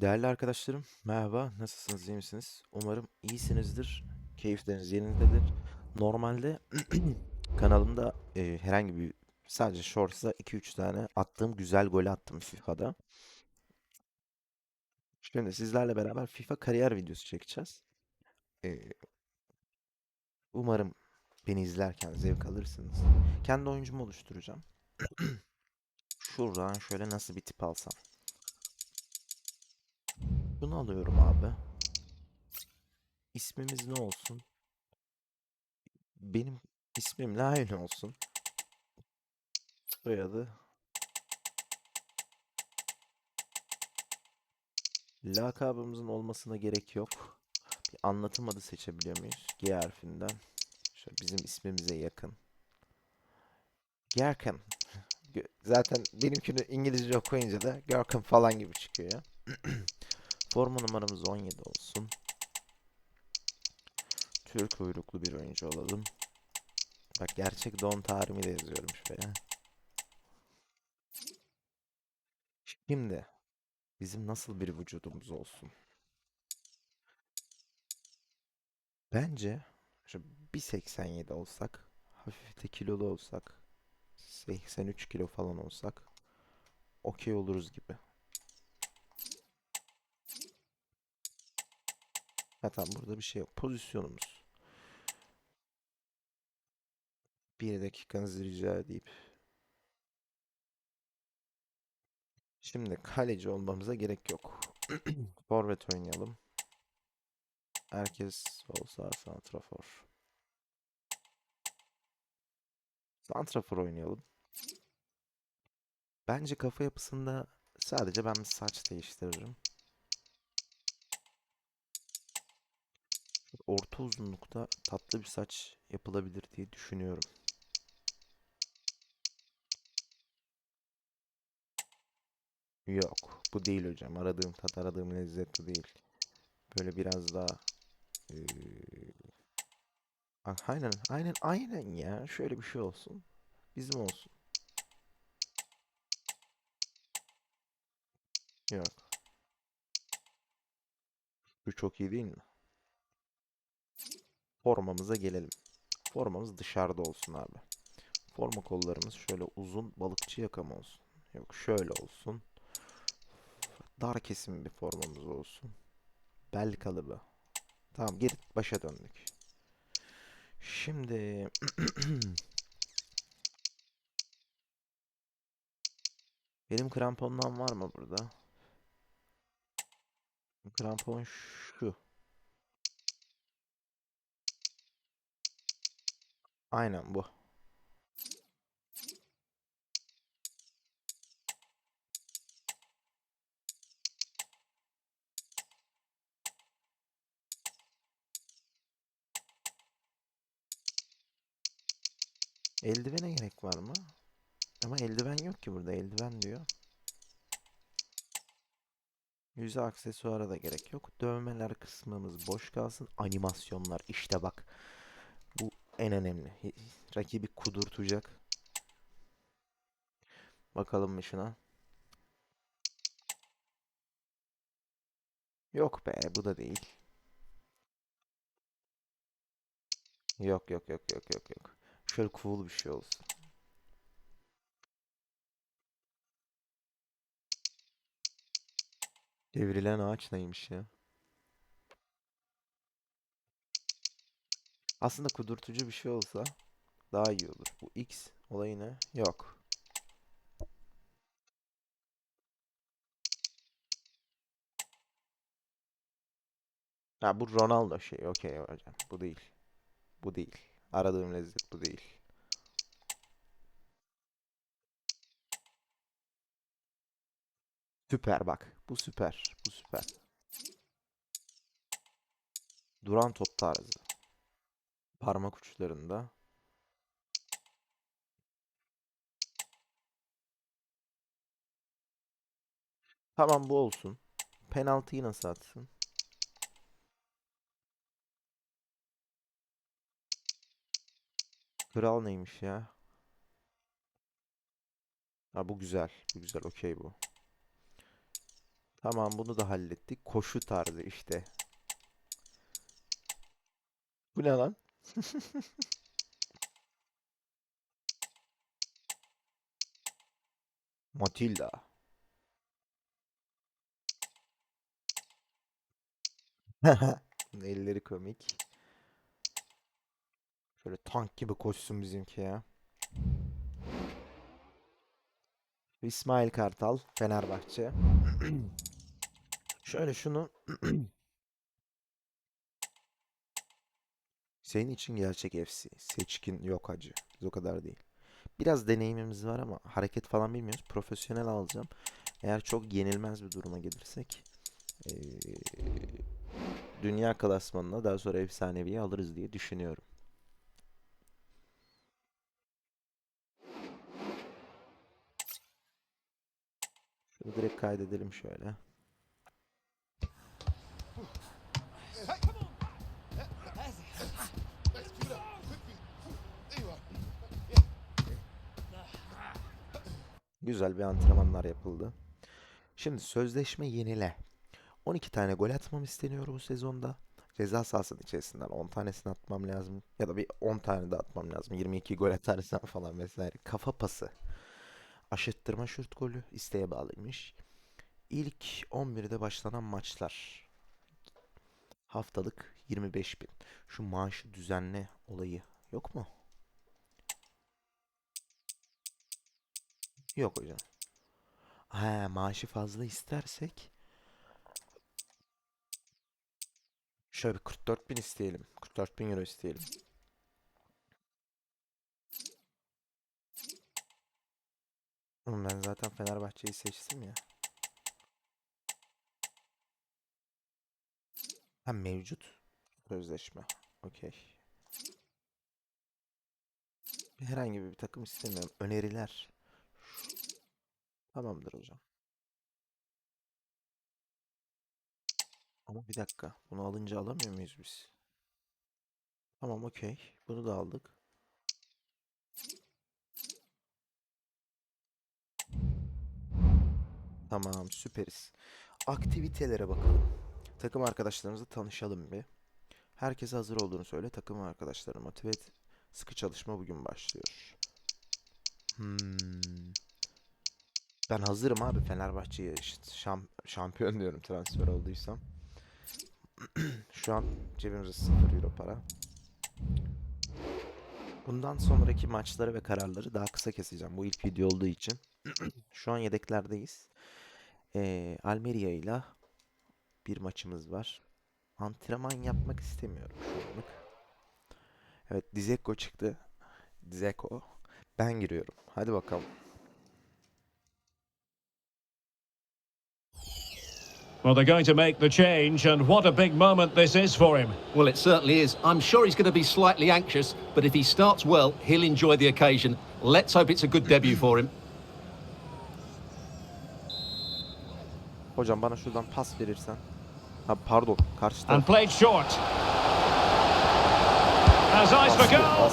Değerli arkadaşlarım, merhaba. Nasılsınız, iyi misiniz? Umarım iyisinizdir. Keyifleriniz yerindedir. Normalde kanalımda e, herhangi bir sadece Shorts'a 2-3 tane attığım güzel golü attım FIFA'da. Şimdi sizlerle beraber FIFA kariyer videosu çekeceğiz. E, umarım beni izlerken zevk alırsınız. Kendi oyuncumu oluşturacağım. Şuradan şöyle nasıl bir tip alsam. Bunu alıyorum abi. İsmimiz ne olsun? Benim ismimle aynı olsun. Soyadı. Lakabımızın olmasına gerek yok. Bir anlatım adı seçebiliyor muyuz? G harfinden. Şöyle bizim ismimize yakın. Görkem. Gö- Zaten benimkini İngilizce okuyunca da Görkem falan gibi çıkıyor ya. Forma numaramız 17 olsun. Türk uyruklu bir oyuncu olalım. Bak gerçek doğum tarihimi de yazıyorum şuraya. Şimdi bizim nasıl bir vücudumuz olsun? Bence şu 1.87 olsak, hafif de kilolu olsak, 83 kilo falan olsak okey oluruz gibi. Ha burada bir şey yok. Pozisyonumuz. Bir dakikanızı rica edeyim. Şimdi kaleci olmamıza gerek yok. Forvet oynayalım. Herkes sol sağ santrafor. Santrafor oynayalım. Bence kafa yapısında sadece ben saç değiştiririm. Orta uzunlukta tatlı bir saç yapılabilir diye düşünüyorum. Yok, bu değil hocam. Aradığım tat, aradığım lezzet bu değil. Böyle biraz daha ah, aynen, aynen, aynen ya. Şöyle bir şey olsun. Bizim olsun. Yok. Bu çok iyi değil mi? Formamıza gelelim. Formamız dışarıda olsun abi. Forma kollarımız şöyle uzun balıkçı yaka mı olsun? Yok şöyle olsun. Dar kesim bir formamız olsun. Bel kalıbı. Tamam geri başa döndük. Şimdi benim krampondan var mı burada? Krampon şu. Aynen bu. Eldivene gerek var mı? Ama eldiven yok ki burada. Eldiven diyor. Yüze aksesuara da gerek yok. Dövmeler kısmımız boş kalsın. Animasyonlar işte bak. En önemli. Rakibi kudurtacak. Bakalım mı şuna? Yok be bu da değil. Yok yok yok yok yok yok. Şöyle cool bir şey olsun. Devrilen ağaç neymiş ya? Aslında kudurtucu bir şey olsa daha iyi olur. Bu X olayı ne? Yok. Ha bu Ronaldo şey. Okey hocam. Bu değil. Bu değil. Aradığım lezzet bu değil. Süper bak. Bu süper. Bu süper. Duran top tarzı. Parmak uçlarında. Tamam bu olsun. Penaltıyı nasıl atsın? Kral neymiş ya? Ha bu güzel. Bu güzel. Okey bu. Tamam bunu da hallettik. Koşu tarzı işte. Bu ne lan? Matilda. Elleri komik. Şöyle tank gibi koşsun bizimki ya. İsmail Kartal, Fenerbahçe. Şöyle şunu Senin için gerçek FC. Seçkin yok hacı. Biz o kadar değil. Biraz deneyimimiz var ama hareket falan bilmiyoruz. Profesyonel alacağım. Eğer çok yenilmez bir duruma gelirsek eee, dünya klasmanına daha sonra efsaneviyi alırız diye düşünüyorum. Şunu direkt kaydedelim şöyle. Güzel bir antrenmanlar yapıldı. Şimdi sözleşme yenile. 12 tane gol atmam isteniyor bu sezonda. Ceza sahasının içerisinden 10 tanesini atmam lazım. Ya da bir 10 tane de atmam lazım. 22 gol atarsam falan vesaire. Kafa pası. Aşıttırma şut golü isteğe bağlıymış. İlk 11'de başlanan maçlar. Haftalık 25 bin. Şu maaşı düzenle olayı yok mu? Yok hocam. Ha, maaşı fazla istersek şöyle bir 44 bin isteyelim. 44 bin euro isteyelim. Ben zaten Fenerbahçe'yi seçtim ya. Ha mevcut sözleşme. Okey. Herhangi bir takım istemiyorum. Öneriler. Tamamdır hocam. Ama bir dakika. Bunu alınca alamıyor muyuz biz? Tamam okey. Bunu da aldık. Tamam süperiz. Aktivitelere bakalım. Takım arkadaşlarımızla tanışalım bir. Herkes hazır olduğunu söyle. Takım arkadaşları motive et. Sıkı çalışma bugün başlıyor. Hmm. Ben hazırım abi Fenerbahçe'ye şam- şampiyon diyorum transfer olduysam. Şu an cebimizde 0 euro para. Bundan sonraki maçları ve kararları daha kısa keseceğim. Bu ilk video olduğu için. Şu an yedeklerdeyiz. Ee, Almeria ile bir maçımız var. Antrenman yapmak istemiyorum şu anlık. Evet Dzeko çıktı. Dzeko. Ben giriyorum. Hadi bakalım. Well, they're going to make the change, and what a big moment this is for him. Well, it certainly is. I'm sure he's going to be slightly anxious, but if he starts well, he'll enjoy the occasion. Let's hope it's a good debut for him. Hocam bana şuradan pas verirsen. Ha pardon karşı taraf. And played short. Has eyes for Baskı, goal.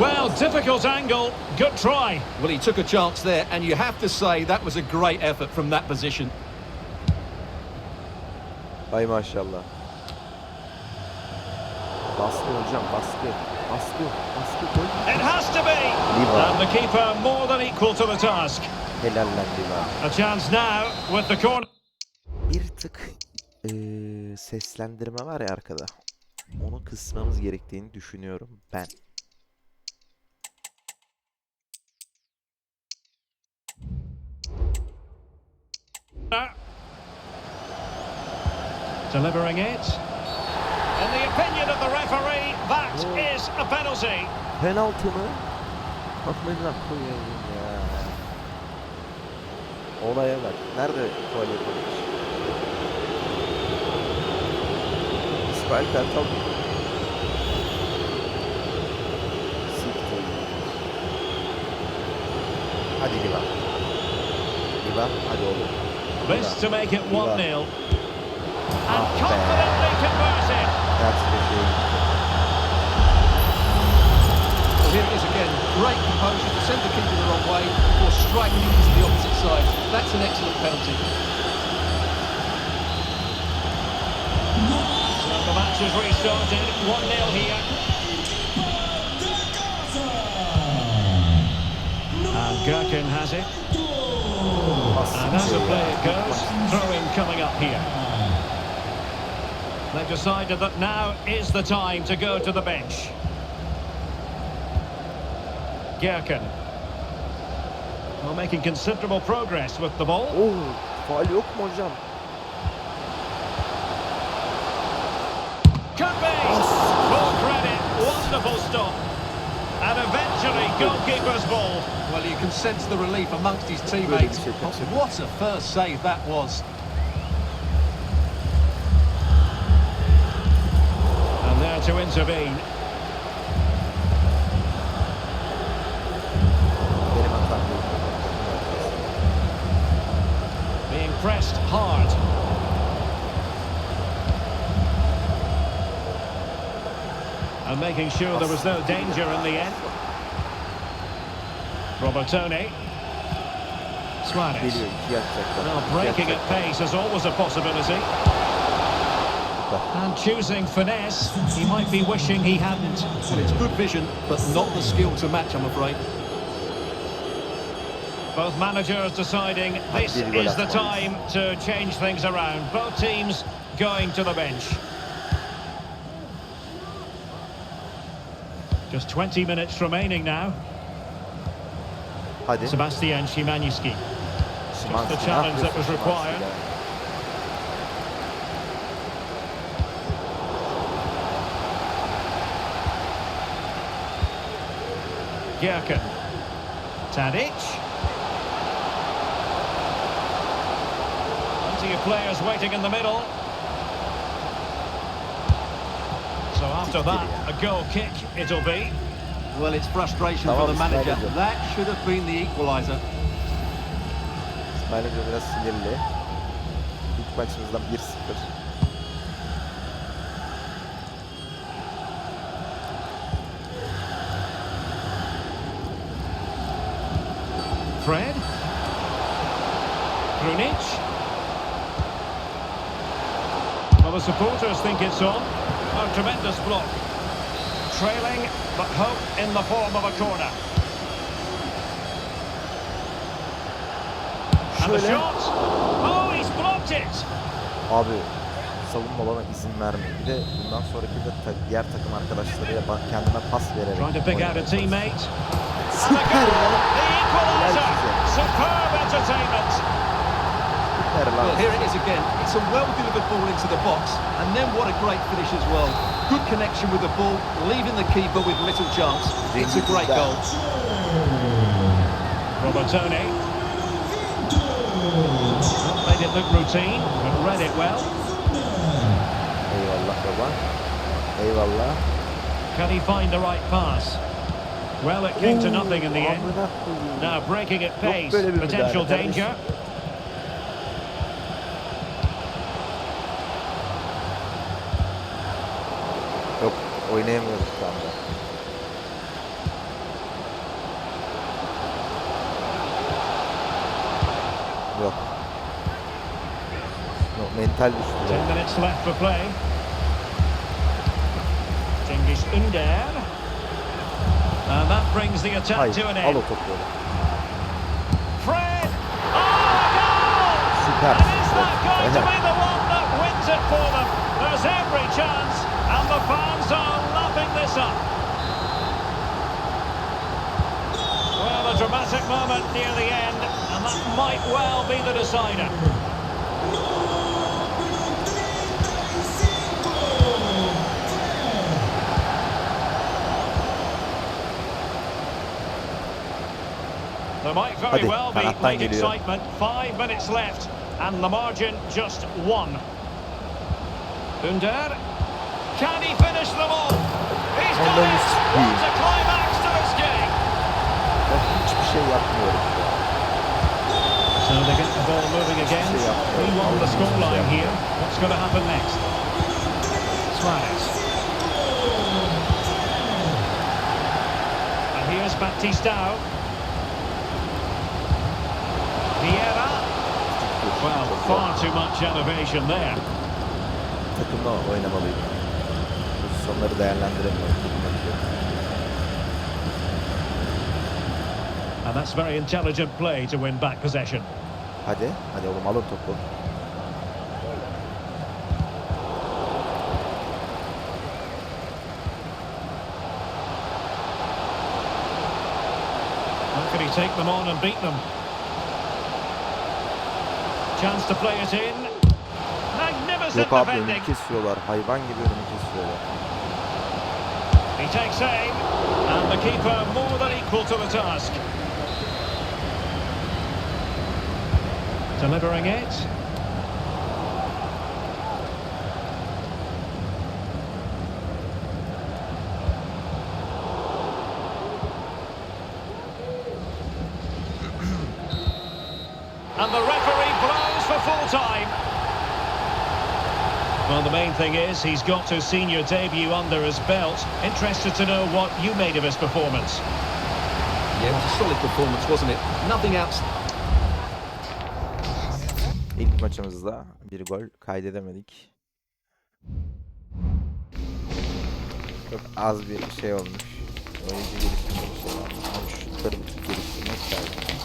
Well, difficult angle. Good try. Well, he took a chance there, and you have to say that was a great effort from that position. Ay maşallah. Baskı hocam baskı. Baskı. Baskı gol. It has to be. Liva. And the keeper more than equal to the task. Helal lan Liva. A chance now with the corner. Bir tık eee, seslendirme var ya arkada. Onu kısmamız gerektiğini düşünüyorum ben. Delivering it. In the opinion of the referee, that is a penalty. Penaltı mı? Amına koyayım ya. Olaya bak. Nerede tuvalet olmuş? İsmail Kartal. Siktir. Hadi Liva. Liva hadi oğlum. This to make it 1 0 and oh, confidently converted. That's the key. Well, here it is again. Great composure to send the keeper the wrong way or strike it to the opposite side. That's an excellent penalty. So the match has restarted. 1-0 here. And Gherkin has it. And as the play goes, throwing coming up here. They've decided that now is the time to go to the bench. Gherkin. Well, making considerable progress with the ball. Oo, faal yok mu hocam? Could be. Full credit. Wonderful stop. And eventually, goalkeeper's ball. Well, you can sense the relief amongst his teammates. şey But kaçırdı. what a first save that was. To intervene. Being pressed hard. And making sure there was no danger in the end. Robertone. Suarez. Iki breaking at pace is always a possibility. And choosing finesse, he might be wishing he hadn't. Well, it's good vision, but not the skill to match, I'm afraid. Both managers deciding this Hadi is the time to change things around. Both teams going to the bench. Just 20 minutes remaining now. Sebastian Szymanski. Just the challenge that was yapıyorsun required. Szymanski ya? Gherkin. Tadic. Plenty of players waiting in the middle. So after that, a goal kick it'll be. Well, it's frustration Tamam, for the manager. İsmail That should have been the equaliser. İsmail Hoca biraz sinirli. İlk maçımızdan 1-0. Krunic. Well, the supporters think it's on. A tremendous block. Trailing, but hope in the form of a corner. And the shot. Oh, he's blocked it. Abi savunma olana izin vermeyin. Bir de bundan sonraki de ta- diğer takım arkadaşlarıyla ba- kendime pas vererek. Trying to pick out a teammate. Süper. Helal size. Superb entertainment. Süper lan. Well, here it is again. It's a well-delivered ball into the box, and then what a great finish as well. Good connection with the ball, leaving the keeper with little chance. It's a great goal. Robertone. Well, made it look routine, but read it well. Eyvallah baba. Eyvallah. Can he find the right pass? Well, it came to nothing in the end. Now breaking at pace, potential müdahale kardeşim. danger. Oynayamıyoruz şu anda. Yok. Yok mental düştü. ya. Ten minutes left for play. Cengiz Ünder. And that brings the attack Hayır to an al o end. topu. Fred! Oh, goal! Süper. And is that going to be the one that wins it for them? There's every chance, and the fans are lapping this up. Well, a dramatic moment near the end, and that might well be the decider. There might very well be kanattan late excitement. Five minutes left, and the margin just one. Under. Can he finish them all? He's done it! sikeyim. What a climax to this game! Ben hiçbir şey yapmıyorum. So they get the ball moving again. Şey yapmıyorum. 3-1 the scoreline here. What's going to happen next? Suarez. And here's Batistao. Vieira. Well, far too much elevation there. Takımla oynamalıyım. Pozisyonları değerlendiremiyorum. And that's very intelligent play to win back possession. Hadi, hadi oğlum alın topu. How can he take them on and beat them? Chance to play it in. Magnificent Yok abi önümü kesiyorlar. Hayvan gibi önümü kesiyorlar. He takes aim. And the keeper more than equal to the task. Delivering it. And the referee blows for full time. Well, the main thing is he's got his senior debut under his belt. Interested to know what you made of his performance. Yeah, it was a solid performance, wasn't it? Nothing else. İlk maçımızda bir gol kaydedemedik. Çok az bir şey olmuş. Oyuncu geliştirme bir şey var. Ama şutları bir tık geliştirmek lazım.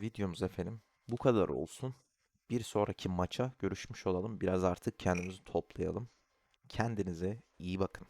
Videomuz efendim bu kadar olsun. Bir sonraki maça görüşmüş olalım. Biraz artık kendimizi toplayalım. Kendinize iyi bakın.